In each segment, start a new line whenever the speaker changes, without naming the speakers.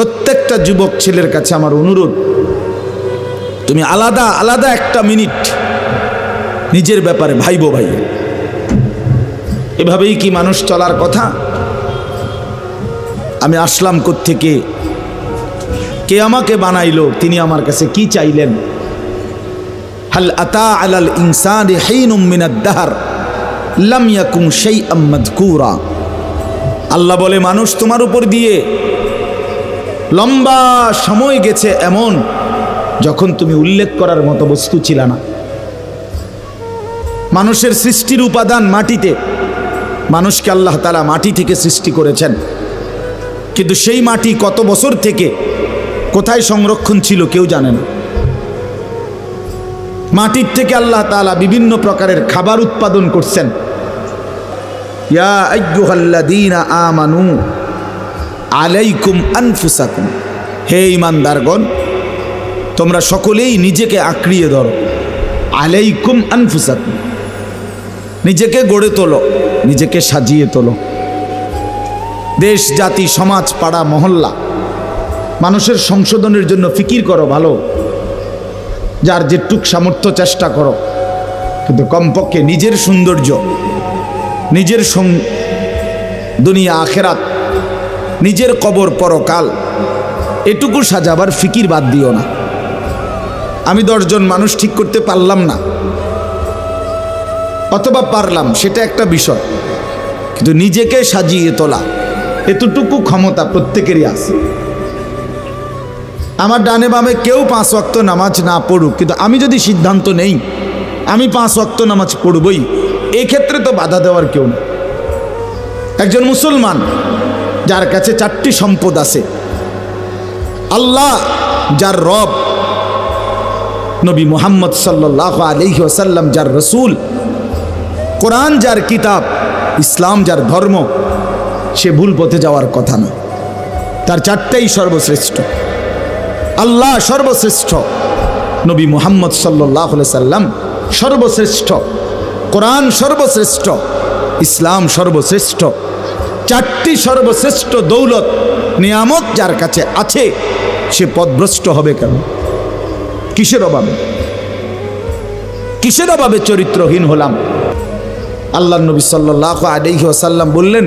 প্রত্যেকটা যুবক ছেলের কাছে আমার অনুরোধ, তুমি আলাদা আলাদা একটা মিনিট নিজের ব্যাপারে, ভাইবো ভাই। এভাবেই কি মানুষ চলার কথা? আমি আসলাম থেকে কে আমাকে বানাইলো? তিনি আমার কাছে কি চাইলেন? হাল আতা আলাল ইনসান হিনুম মিনাদ দাহার, লাম ইয়াকুম শাইআম মাযকুরা আল্লাহ বলে, মানুষ তোমার উপর দিয়ে লম্বা সময় গেছে এমন যখন তুমি উল্লেখ করার মতো বস্তু ছিল না। মানুষের সৃষ্টির উপাদান মাটিতে। মানুষকে আল্লাহ তালা মাটি থেকে সৃষ্টি করেছেন। কিন্তু সেই মাটি কত বছর থেকে কোথায় সংরক্ষণ ছিল কেউ জানে না। মাটির থেকে আল্লাহ তালা বিভিন্ন প্রকারের খাবার উৎপাদন করছেন। ইয়া আইয়ুহাল্লাযীনা আমানু আলাইকুম আনফুসাকুম। হে ইমানদারগণ, তোমরা সকলেই নিজেকে আঁকড়িয়ে ধরো। আলাইকুম আনফুসাকুম। নিজেকে গড়ে তোলো, নিজেকে সাজিয়ে তোলো। দেশ, জাতি, সমাজ, পাড়া, মহল্লা, মানুষের সংশোধনের জন্য ফিকির করো ভালো, যার যেটুক সামর্থ্য চেষ্টা করো। কিন্তু কমপক্ষে নিজের সৌন্দর্য, নিজের দুনিয়া, আখেরাত নিজের কবর পরকাল, এটুকু সাজাবার ফিকির বাদ দিও না। আমি দশজন মানুষ ঠিক করতে পারলাম না। অথবা পারলাম, সেটা একটা বিষয়। কিন্তু নিজেকে সাজিয়ে তোলা, এতটুকু ক্ষমতা প্রত্যেকেরই আছে। আমার ডানে বামে কেউ পাঁচ ওয়াক্ত নামাজ না পড়ুক, কিন্তু আমি যদি সিদ্ধান্ত নেই, আমি পাঁচ ওয়াক্ত নামাজ পড়বই, এক্ষেত্রে তো বাধা দেওয়ার কেউ না একজন মুসলমান যার কাছে চারটি সম্পদ আছে। আল্লাহ, যার রব, নবী মোহাম্মদ সাল্লাহ আলহি ওসাল্লাম যার রসুল, কোরআন যার কিতাব, ইসলাম যার ধর্ম, সে ভুল পথে যাওয়ার কথা না। তার চারটাই সর্বশ্রেষ্ঠ। আল্লাহ সর্বশ্রেষ্ঠ, নবী মোহাম্মদ সাল্লাহ সাল্লাম সর্বশ্রেষ্ঠ, কোরআন সর্বশ্রেষ্ঠ, ইসলাম সর্বশ্রেষ্ঠ। চারটি সর্বশ্রেষ্ঠ দৌলত নিয়ামত যার কাছে আছে, সে পদভ্রষ্ট হবে কেন? কিসের অভাবে? কিসের অভাবে চরিত্রহীন হলাম? আল্লাহ নবী সাল্লাহ আলহি আসাল্লাম বললেন,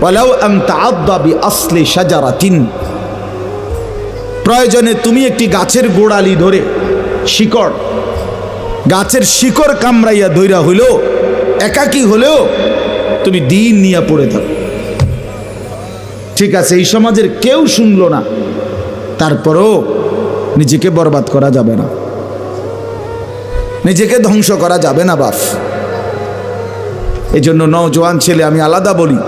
ওয়ালাউ আম তাআদ্দা বি আসলি শাজারাতিন। প্রয়োজনে তুমি একটি গাছের গোড়ালি ধরে শিকড়, গাছের শিকড় কামড়াইয়া ধৈরা হইল একাকী হলেও তুমি দিন নিয়ে পড়ে থাকো। ঠিক আছে, এই সমাজের কেউ শুনলো না। তারপরও নিজেকে বরবাদ করা যাবে না। নিজেকে ধ্বংস করা যাবে না বাপ এই জন্য নজওয়ান ছেলে, আমি আলাদা বলি।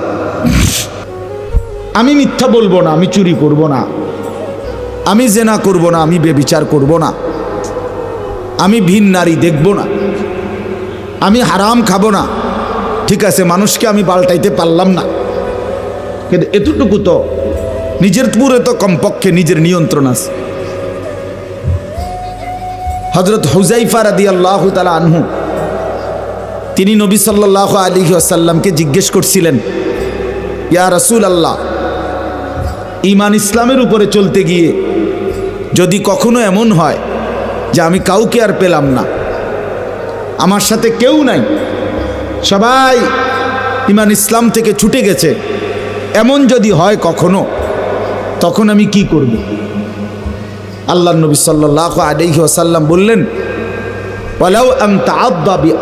আমি মিথ্যা বলব না, আমি চুরি করব না। আমি জেনা করব না, আমি বেবিচার করব না। আমি ভিন নারী দেখব না। আমি হারাম খাব না। ঠিক আছে, মানুষকে আমি পাল্টাইতে পারলাম না। কিন্তু এতটুকু তো নিজের পুরে তো কমপক্ষে নিজের নিয়ন্ত্রণ আছে। হজরত হুজাইফা রাদি আল্লাহ তালা আনহু, তিনি নবী সাল্লাহ আলী আসাল্লামকে জিজ্ঞেস করছিলেন, ইয়া রসুল আল্লাহ ইমান ইসলামের উপরে চলতে গিয়ে যদি কখনো এমন হয় যে আমি কাউকে আর পেলাম না, আমার সাথে কেউ নাই সবাই ইমান ইসলাম থেকে ছুটে গেছে। এমন যদি হয় কখনো, তখন আমি কি করব? আল্লাহ নবী সাল্লাহ আলহি আসাল্লাম বললেন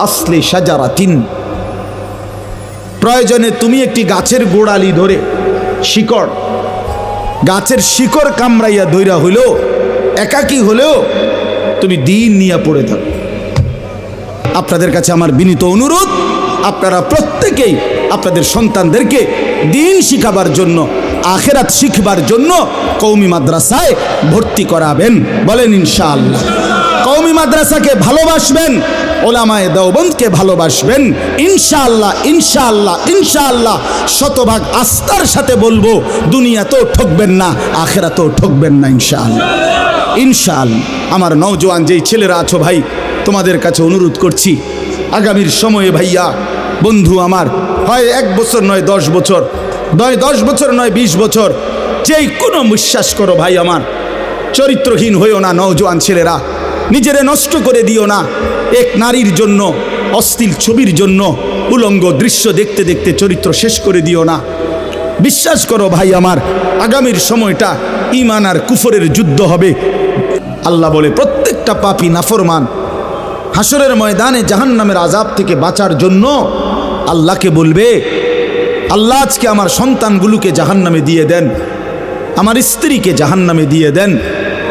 আসলি শাজারাতিন। প্রয়োজনে তুমি একটি গাছের গোড়ালি ধরে শিকড়, গাছের শিকড় কামড়াইয়া ধৈরা হইলেও, একাকী হলেও তুমি দিন নিয়ে পড়ে থাকো। আপনাদের কাছে আমার বিনীত অনুরোধ আপনারা প্রত্যেকেই আপনাদের সন্তানদেরকে দিন শিখাবার জন্য, আখেরাত শিখবার জন্য কৌমি মাদ্রাসায় ভর্তি করাবেন। বলেন ইনশাআল্লাহ। কৌমি মাদ্রাসাকে ভালোবাসবেন, ওলামায় দেওবন্দকে ভালোবাসবেন। ইনশাআল্লাহ ইনশাআল্লাহ ইনশাআল্লাহ। শতভাগ আস্থার সাথে বলব, দুনিয়াতেও ঠকবেন না, আখেরাতেও ঠকবেন না ইনশাআল্লাহ। ইনশাআল্লাহ। আমার নওজোয়ান যেই ছেলেরা আছো ভাই, তোমাদের কাছে অনুরোধ করছি, আগামীর সময়ে ভাইয়া বন্ধু আমার, হয় এক বছর নয় দশ বছর, নয় দশ বছর নয় বিশ বছর, যেই কোনো বিশ্বাস করো ভাই আমার, চরিত্রহীন হইও না নওজোয়ান ছেলেরা, নিজেরে নষ্ট করে দিও না, এক নারীর জন্য, অশ্লীল ছবির জন্য, উলঙ্গ দৃশ্য দেখতে দেখতে চরিত্র শেষ করে দিও না। বিশ্বাস করো ভাই আমার, আগামীর সময়টা ইমান আর কুফরের যুদ্ধ হবে। আল্লাহ বলে, প্রত্যেকটা পাপি নাফরমান। হাসরের ময়দানে জাহান্নামের আজাব থেকে বাঁচার জন্য আল্লাহকে বলবে, আল্লাহ আজকে আমার সন্তানগুলোকে জাহান্নামে দিয়ে দেন, আমার স্ত্রীকে জাহান্নামে দিয়ে দেন,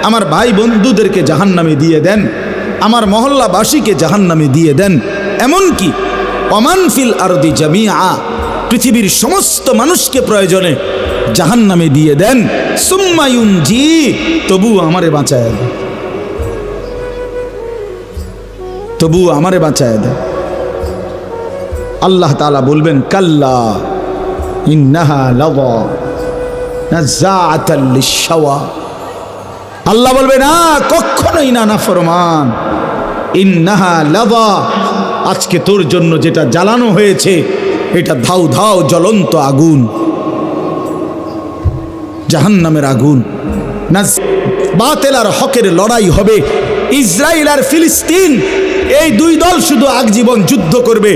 আমার ভাই বন্ধুদেরকে জাহান্নামে দিয়ে দেন, আমার মহল্লাবাসীকে জাহান্নামে দিয়ে দেন, এমনকি অমানফিল আরদি জামিয়া পৃথিবীর সমস্ত মানুষকে প্রয়োজনে জাহান্নামে দিয়ে দেন সুম্মায়ুন জি তবু আমারে বাঁচায় দেন তবু আমারে বাঁচায় দেন আল্লাহ তাআলা বলবেন, কাল্লা, ইন্নাহা আল্লাহ বলবে না, কখনোই না নাফরমান ইন্নাহা লাযা, আজকে তোর জন্য যেটা জ্বালানো হয়েছে, এটা ধাউ ধাউ জ্বলন্ত আগুন, জাহান্নামের আগুন। না বাতেল আর হকের লড়াই হবে ইসরায়েল আর ফিলিস্তিন এই দুই দল শুধু আজীবন যুদ্ধ করবে।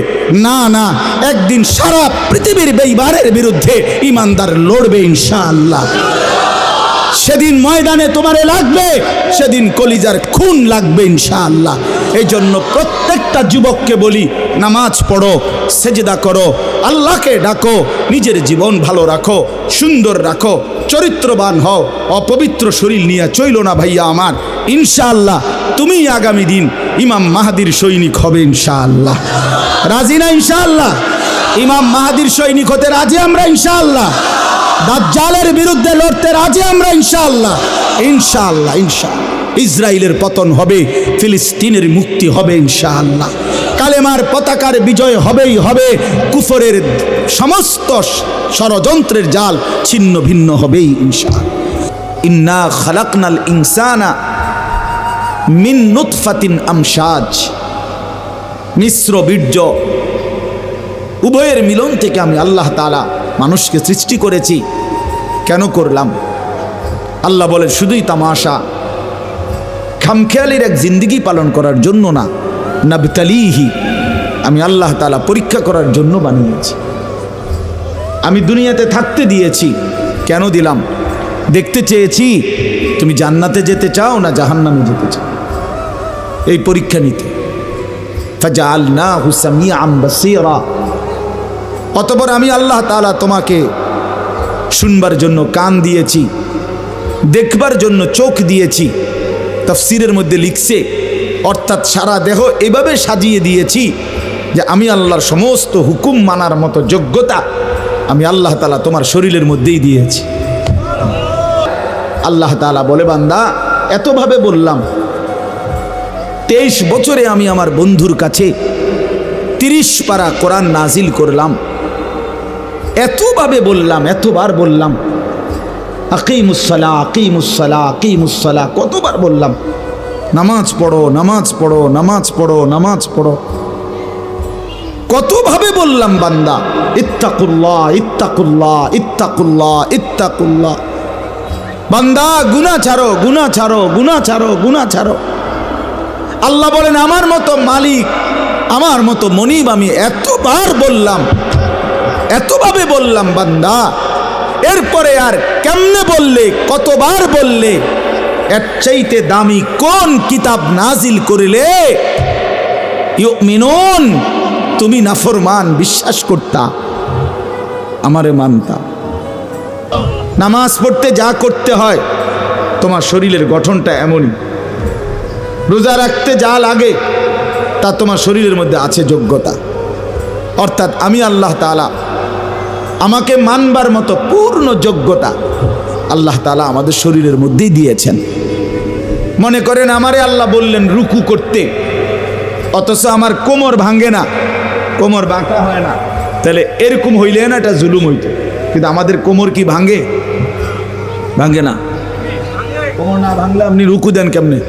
না না, একদিন সারা পৃথিবীর বেইবারের বিরুদ্ধে ইমানদার লড়বে ইনশাআল্লাহ। সেদিন ময়দানে তোমারে লাগবে, সেদিন কলিজার খুন লাগবে ইনশাআল্লাহ। এই জন্য প্রত্যেকটা যুবককে বলি, নামাজ পড়ো, সেজেদা করো, আল্লাহকে ডাকো, নিজের জীবন ভালো রাখো, সুন্দর রাখো, চরিত্রবান হও, অপবিত্র শরীর নিয়ে চইল না ভাইয়া আমার। ইনশাআল্লাহ তুমি আগামী দিন ইমাম মাহাদির সৈনিক হবে ইনশাআল্লাহ। রাজি না ইনশাআল্লাহ? ইমাম মাহাদির সৈনিক হতে রাজি আমরা ইনশাআল্লাহ? দাজ্জালের বিরুদ্ধে লড়তে রাজি আমরা ইনশাআল্লাহ? ইনশাআল্লাহ ইনশাআল্লাহ। ইসরায়েলের পতন হবে, ফিলিস্তিনের মুক্তি হবে ইনশাআল্লাহ। কালেমার পতাকার বিজয় হবেই হবে, কুফরের সমস্ত ষড়যন্ত্রের জাল ছিন্ন ভিন্ন হবেই ইনশাআল্লাহ। ইন্না খালাকনাল ইনসানা মিন নুতফাতিন আমসাজ মিশ্র বীর্য। উভয়ের মিলন থেকে আমি আল্লাহ তালা মানুষকে সৃষ্টি করেছি। কেন করলাম? আল্লাহ বলে শুধুই তামাশা। খামখেয়ালির এক জিন্দিগি পালন করার জন্য না, নাবতালিহি, আমি আল্লাহ তালা পরীক্ষা করার জন্য বানিয়েছি। আমি দুনিয়াতে থাকতে দিয়েছি, কেন দিলাম? দেখতে চেয়েছি, তুমি জান্নাতে যেতে চাও না জাহান্নামে যেতে চাও? এই পরীক্ষা নিতে। না অতপর আমি আল্লাহ তালা তোমাকে শুনবার জন্য কান দিয়েছি, দেখবার জন্য চোখ দিয়েছি, তফসিরের মধ্যে লিখছে, অর্থাৎ সারা দেহ এভাবে সাজিয়ে দিয়েছি যে আমি আল্লাহর সমস্ত হুকুম মানার মতো যোগ্যতা আমি আল্লাহ তালা তোমার শরীরের মধ্যেই দিয়েছি। আল্লাহ তালা বলে, বান্দা, এতভাবে বললাম তেইশ বছরে আমি আমার বন্ধুর কাছে তিরিশ পারা কোরআন নাজিল করলাম। এতভাবে বললাম, এতবার বললাম। আকিমুসলা আকিমুসলা আকিমুসলা কতবার বললাম। নামাজ পড়ো নামাজ পড়ো নামাজ পড়ো নামাজ পড়ো। কতভাবে বললাম বান্দা, ইত্তাকুল্লাহ ইত্তাকুল্লাহ ইত্তাকুল্লাহ ইত্তাকুল্লাহ। বান্দা গুনা ছাড়ো গুনা ছাড়ো গুনা ছাড়ো গুনা ছাড়ো। আল্লাহ বলেন, আমার মতো মালিক, আমার মতো মনিব আমি এতবার বললাম, এতভাবে বললাম, বান্দা, এরপরে আর কেমনে বললে, কতবার বললে, এর চাইতে দামি কোন কিতাব নাজিল করিলে? মিনন তুমি নাফরমান, বিশ্বাস করতা, আমারে মানতা। নামাজ পড়তে যা করতে হয়, তোমার শরীরের গঠনটা এমনই। রোজা রাখতে যা লাগে, তা তোমার শরীরের মধ্যে আছে যোগ্যতা। অর্থাৎ আমি আল্লাহ তালা আমাকে মানবার মতো পূর্ণ যোগ্যতা আল্লাহ তালা আমাদের শরীরের মধ্যেই দিয়েছেন। মনে করেন, আমারে আল্লাহ বললেন রুকু করতে, অথচ আমার কোমর ভাঙে না। কোমর বাঁকা হয় না। তাহলে এরকম হইলে না এটা জুলুম হইত। কিন্তু আমাদের কোমর কি ভাঙে? ভাঙে না। কোমর না ভাঙলে আপনি রুকু দেন কেমনে?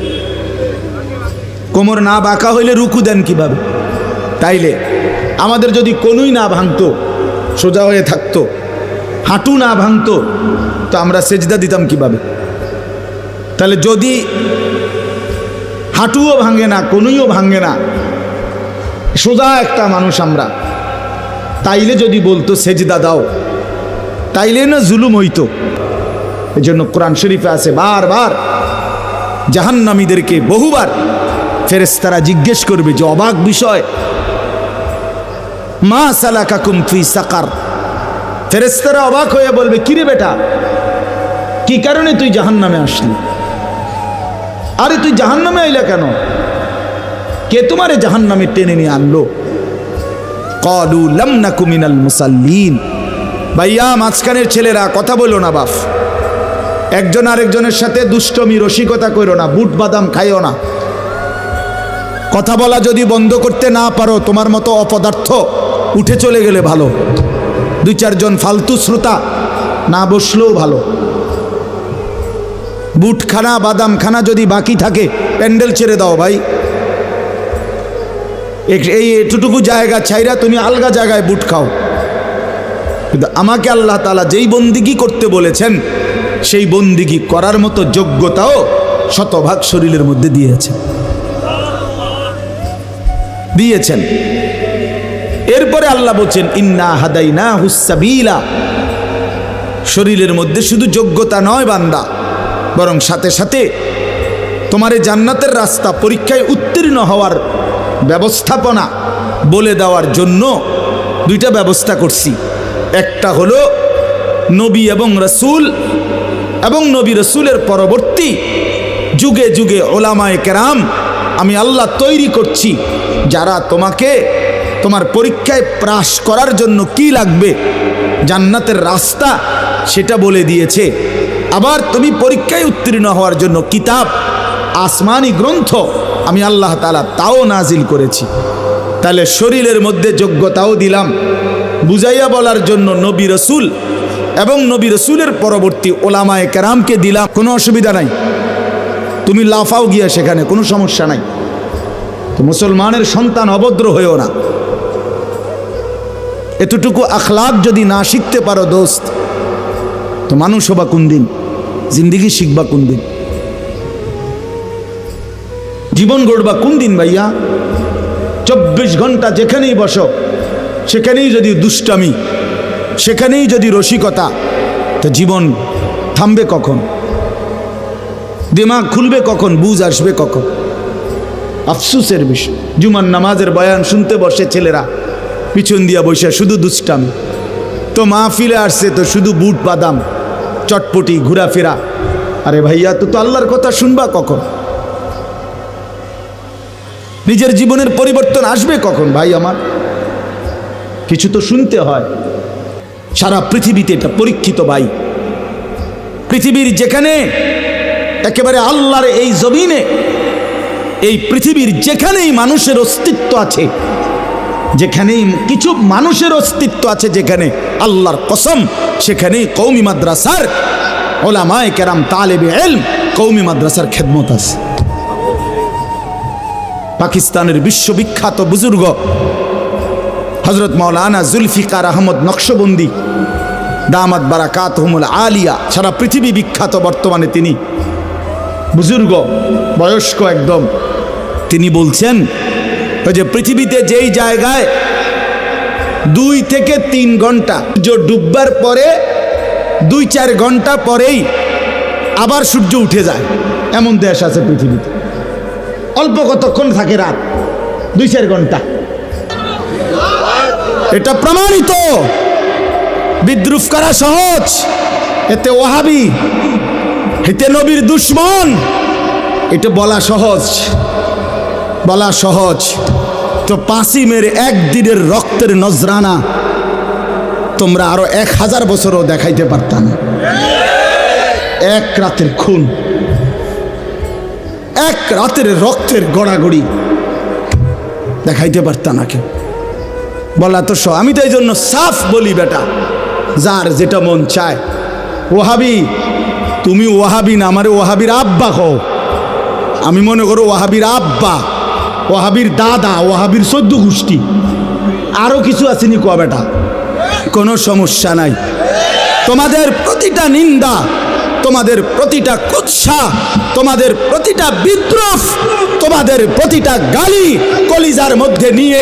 কোমর না বাঁকা হইলে রুকু দেন কীভাবে? তাইলে আমাদের যদি কোনোই না ভাঙতো, সোজা হয়ে থাকতো, হাঁটু না ভাঙতো, তো আমরা সেজদা দিতাম কীভাবে? তাহলে যদি হাঁটুও ভাঙে না, কোনোইও ভাঙে না, সোজা একটা মানুষ আমরা, তাইলে যদি বলতো সেজদা দাও, তাইলে না জুলুম হইতো। এই জন্য কোরআন শরীফে আছে বারবার জাহান্নামীদেরকে বহুবার ফেরেস্তারা জিজ্ঞেস করবে যে অবাক বিষয়, মা সালাকাকুম ফি সাকার? ফেরেস্তারা অবাক হয়ে বলবে, কিরে বেটা? কি কারণে তুই জাহান্নামে আসলি? আরে তুই জাহান্নামে আইলা কেন? কে তোমারে জাহান্নামে টেনে নিয়ে আনলো? কলু লাম নাকু মিনাল মুসাল্লিন। ভাইয়া মাঝখানের ছেলেরা, কথা বলো না বাফ। একজন আরেকজনের সাথে দুষ্টমি, রসিকতা করো না, বুট বাদাম খাইও না। কথা বলা যদি বন্ধ করতে না পারো, তোমার মতো অপদার্থ উঠে চলে গেলে ভালো। দুই চারজন ফালতু শ্রোতা না বসলেও ভালো। বুটখানা, বাদামখানা যদি বাকি থাকে, প্যান্ডেল ছেড়ে দাও ভাই। এই এটুটুকু জায়গা ছাইরা তুমি আলগা জায়গায় বুট খাও। কিন্তু আমাকে আল্লাহ তালা যেই বন্দিগি করতে বলেছেন, সেই বন্দিগি করার মতো যোগ্যতাও শতভাগ শরীরের মধ্যে দিয়েছেন দিয়েছেন। এরপরে আল্লাহ বলছেন, ইন্না হাদাইনা হুসাবিলা শরীরের মধ্যে শুধু যোগ্যতা নয় বান্দা, বরং সাথে সাথে তোমার এই জান্নাতের রাস্তা, পরীক্ষায় উত্তীর্ণ হওয়ার ব্যবস্থাপনা বলে দেওয়ার জন্য দুইটা ব্যবস্থা করছি। একটা হলো নবী এবং রসুল, এবং নবী রসুলের পরবর্তী যুগে যুগে ওলামায় কেরাম আমি আল্লাহ তৈরি করছি। যারা তোমাকে তোমার পরীক্ষায় প্রাস করার জন্য কি লাগবে? জান্নাতের রাস্তা সেটা বলে দিয়েছে। আবার তুমি পরীক্ষায় উত্তীর্ণ হওয়ার জন্য কিতাব, আসমানি গ্রন্থ আমি আল্লাহ তালা তাও নাজিল করেছি। তাহলে শরীরের মধ্যে যোগ্যতাও দিলাম, বুঝাইয়া বলার জন্য নবী রসুল এবং নবী রসুলের পরবর্তী ওলামায় কেরামকে দিলাম, কোনো অসুবিধা নাই। তুমি লাফাও গিয়া সেখানে, কোনো সমস্যা নাই। মুসলমানের সন্তান অভদ্র হয়েও না। এতটুকু আখলাক যদি না শিখতে পারো দোস্ত, তো মানুষ হবা কোন দিন? জিন্দিগি শিখবা কোন দিন? জীবন গড়বা কোন দিন ভাইয়া? চব্বিশ ঘণ্টা যেখানেই বসো, সেখানেই যদি দুষ্টামি, সেখানেই যদি রসিকতা, তো জীবন থামবে কখন? দিমাগ খুলবে কখন? বুঝ আসবে কখন? আফসুসের বিষয়। জুমার নামাজের বয়ান শুনতে বসে ছেলেরা। পিছন দিয়া বসে শুধু দুষ্টামি। তো মা ফিরে আসছে তো শুধু বুট বাদাম, চটপটি ঘোরাফেরা। আরে ভাইয়া, তো তো আল্লাহর কথা শুনবা কখন? নিজের জীবনের পরিবর্তন আসবে কখন ভাই আমার? কিছু তো শুনতে হয়। সারা পৃথিবীতে এটা পরীক্ষিত ভাই। পৃথিবীর যেখানে একেবারে আল্লাহর এই জমিনে এই পৃথিবীর যেখানেই মানুষের অস্তিত্ব আছে, যেখানেই কিছু মানুষের অস্তিত্ব আছে, যেখানে আল্লাহর কসম, সেখানেই কৌমি মাদ্রাসার ওলামায় কেরাম, তালেবে এলম কৌমি মাদ্রাসার খেদমত আছে। পাকিস্তানের বিশ্ববিখ্যাত বুজুর্গ হজরত মৌলানা জুলফিকার আহমদ নকশবন্দি, দামাত বারাকাত হুমুল আলিয়া সারা পৃথিবী বিখ্যাত বর্তমানে তিনি বুজুর্গ, বয়স্ক একদম। তিনি বলছেন, ওই যে পৃথিবীতে যেই জায়গায় দুই থেকে তিন ঘণ্টা সূর্য ডুববার পরে, দুই চার ঘণ্টা পরেই আবার সূর্য উঠে যায়। এমন দেশ আছে পৃথিবীতে। অল্প কতক্ষণ থাকে রাত? দুই চার ঘণ্টা। এটা প্রমাণিত। বিদ্রুপ করা সহজ। এতে ওহাবি এতে নবীর দুশ্মন। এটা বলা সহজ। বলা সহজ। তো পাসিমের একদিনের রক্তের নজরানা তোমরা আরও এক হাজার বছরও দেখাইতে পারতাম এক রাতের খুন, এক রাতের রক্তের গড়াগড়ি দেখাইতে পারতাম না কেউ। বলা তো স- আমি তো এই জন্য সাফ বলি বেটা, যার যেটা মন চায়। ওহাবি, তুমি ওহাবি না, আমারে ওহাবির আব্বা কও। আমি মনে করো ওহাবির আব্বা। ওহাবির দাদা ওহাবির সদ্য গোষ্ঠী। আরও কিছু আসেনি কোয়া বেটা? কোনো সমস্যা নাই। তোমাদের প্রতিটা নিন্দা, তোমাদের প্রতিটা কুৎসা, তোমাদের প্রতিটা বিদ্রোহ, তোমাদের প্রতিটা গালি কলিজার মধ্যে নিয়ে